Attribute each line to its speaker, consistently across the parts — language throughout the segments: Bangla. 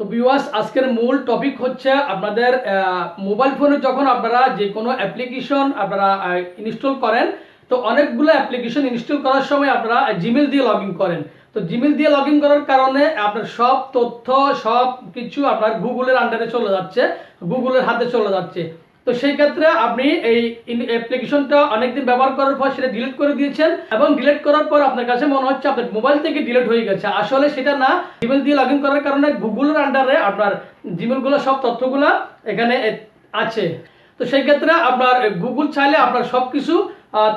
Speaker 1: তো ভিউয়ার্স আজকের মূল টপিক হচ্ছে আপনাদের মোবাইল ফোনে যখন আপনারা যে কোনো অ্যাপ্লিকেশন আপনারা ইনস্টল করেন, তো অনেকগুলো অ্যাপ্লিকেশন ইনস্টল করার সময় আপনারা জিমেল দিয়ে লগ করেন। তো জিমেল দিয়ে লগ করার কারণে আপনার সব তথ্য, সব কিছু আপনার গুগলের আন্ডারে চলে যাচ্ছে গুগলের হাতে চলে যাচ্ছে। তো সেই ক্ষেত্রে আপনি এই অ্যাপ্লিকেশনটা অনেকদিন ব্যবহার করার পর সেটা ডিলিট করে দিয়েছেন এবং ডিলিট করার পর আপনার কাছে মনে হচ্ছে আপনার মোবাইল থেকে ডিলিট হয়ে গেছে। আসলে সেটা না জিমেল দিয়ে লগ করার কারণে গুগলের আন্ডারে আপনার জিমেলগুলো সব তথ্যগুলো এখানে আছে। তো সেই ক্ষেত্রে আপনার গুগল চাইলে আপনার সব কিছু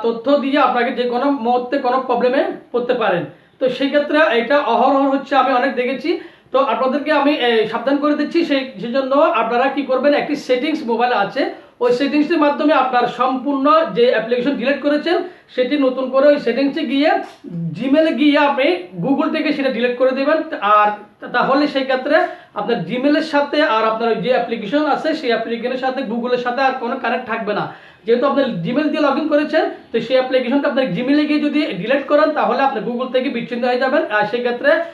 Speaker 1: তথ্য দিয়ে আপনাকে যে কোনো মুহূর্তে কোনো প্রবলেমে পড়তে পারেন। তো সেই ক্ষেত্রে এটা অহরহ হচ্ছে, আমি অনেক দেখেছি। তো আপনাদেরকে আমি সাবধান করে দিচ্ছি সেই, সেজন্য আপনারা কি করবেন, একটি সেটিংস মোবাইল আছে। ওই সেটিংসের মাধ্যমে আপনার সম্পূর্ণ যে অ্যাপ্লিকেশন ডিলিট করেছেন সেটি নতুন করে ওই সেটিংসে গিয়ে জিমেলে গিয়ে আপনি গুগল থেকে সেটা ডিলিট করে দেবেন। আর তাহলে সেই ক্ষেত্রে আপনার জিমেলের সাথে আর আপনার যে অ্যাপ্লিকেশন আছে সেই অ্যাপ্লিকেশনের সাথে গুগলের সাথে আর কোনো কানেক্ট থাকবে না। যেহেতু আপনি জিমেল দিয়ে লগ ইন করেছেন তো সেই অ্যাপ্লিকেশনটা আপনার জিমেলে গিয়ে যদি ডিলিট করেন তাহলে আপনি গুগল থেকে বিচ্ছিন্ন হয়ে যাবেন। আর সেক্ষেত্রে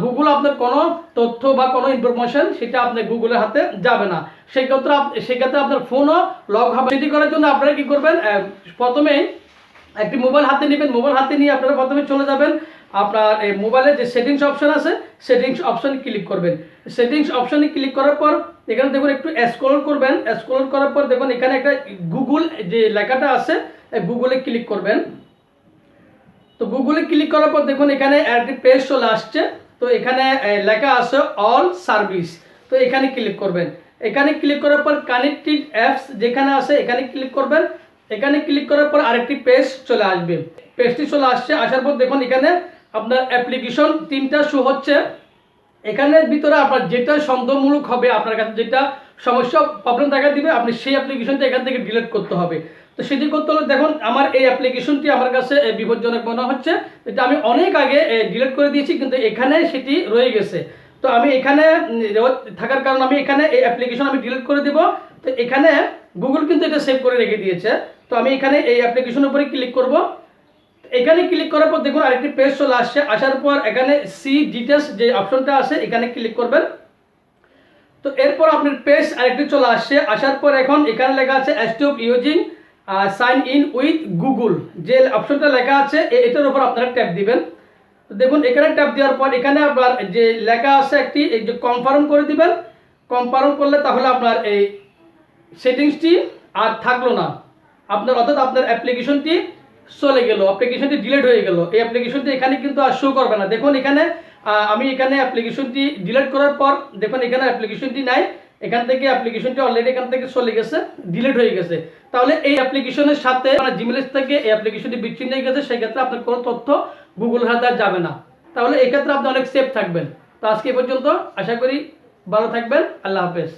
Speaker 1: গুগল আপনার কোনো তথ্য বা কোনো ইনফরমেশন সেটা আপনার গুগলের হাতে যাবে না। সেই ক্ষেত্রে আপ- সেক্ষেত্রে আপনার ফোনও লগ হবে। সেটি করার জন্য আপনারা কি করবেন আহ, প্রথমে একটি মোবাইল হাতে নেবেন মোবাইল হাতে নিয়ে আপনারা প্রথমে চলে যাবেন। আপনার এই মোবাইলে যে সেটিংস অপশন আছে সেটিংস অপশনে ক্লিক করবেন। সেটিংস অপশনে ক্লিক করার পর, এখানে দেখুন একটু স্ক্রল করবেন। স্ক্রল করার পর দেখুন এখানে একটা গুগল যে লেখাটা আছে গুগলে ক্লিক করবেন। তো গুগলে ক্লিক করার পর দেখুন এখানে একটি পেজ চলে আসছে। তো এখানে লেখা আছে অল সার্ভিস তো এখানে ক্লিক করবেন। এখানে ক্লিক করার পর কানেক্টেড অ্যাপস যেখানে আছে, এখানে ক্লিক করবেন। এখানে ক্লিক করার পর আরেকটি পেজ চলে আসবে। পেজটি চলে আসছে, আসার পর দেখুন এখানে আপনার অ্যাপ্লিকেশন তিনটা শো হচ্ছে। এখানের ভিতরে আপনার যেটা সন্দেহমূলক হবে, আপনার কাছে যেটা সমস্যা প্রবলেম দেখা দিবে, আপনি সেই অ্যাপ্লিকেশনটা এখান থেকে ডিলিট করতে হবে। তো সেটি করতে হলে দেখুন, আমার এই অ্যাপ্লিকেশনটি আমার কাছে বিপজ্জনক মনে হচ্ছে। এটা আমি অনেক আগে ডিলিট করে দিয়েছি, কিন্তু এখানে সেটি রয়ে গেছে। তো আমি এখানে থাকার কারণে আমি এখানে এই অ্যাপ্লিকেশন আমি ডিলিট করে দেব। তো এখানে গুগল কিন্তু এটা সেভ করে রেখে দিয়েছে। তো আমি এখানে এই অ্যাপ্লিকেশনের উপরে ক্লিক করব। এখানে ক্লিক করার পর দেখুন আরেকটি পেজ চলে আসছে। আসার পর এখানে সি ডিটেলস যে অপশনটা আছে, এখানে ক্লিক করবেন। তো এরপর আপনার পেজ আরেকটি চলে আসছে। আসার পর এখন এখানে লেখা আছে stop using sign in with Google যে অপশনটা লেখা আছে এটার উপর আপনারা ট্যাপ দিবেন। তো দেখুন, এখানে ট্যাপ দেওয়ার পর এখানে আপনার যে লেখা আছে একটি যে কনফার্ম করে দিবেন। কনফার্ম করলে তাহলে আপনার এই সেটিংসটি আর থাকল না। আপনার অর্থাৎ আপনার অ্যাপ্লিকেশনটি চলে গেল অ্যাপ্লিকেশনটি ডিলিট হয়ে গেল। এই অ্যাপ্লিকেশনটি এখানে কিন্তু আর শো করবে না। দেখুন এখানে আমি এখানে অ্যাপ্লিকেশনটি ডিলিট করার পর, দেখুন এখানে অ্যাপ্লিকেশনটি নাই। এখান থেকে অ্যাপ্লিকেশনটি অলরেডি এখান থেকে চলে গেছে ডিলিট হয়ে গেছে। তাহলে এই অ্যাপ্লিকেশনের সাথে মানে জিমেলের থেকে এই অ্যাপ্লিকেশনটি বিচ্ছিন্ন হয়ে গেছে, সেক্ষেত্রে আপনার কোনো তথ্য গুগল হাতে যাবে না। তাহলে এক্ষেত্রে আপনি অনেক সেফ থাকবেন। তো আজকে পর্যন্ত, আশা করি ভালো থাকবেন। আল্লাহ হাফেজ।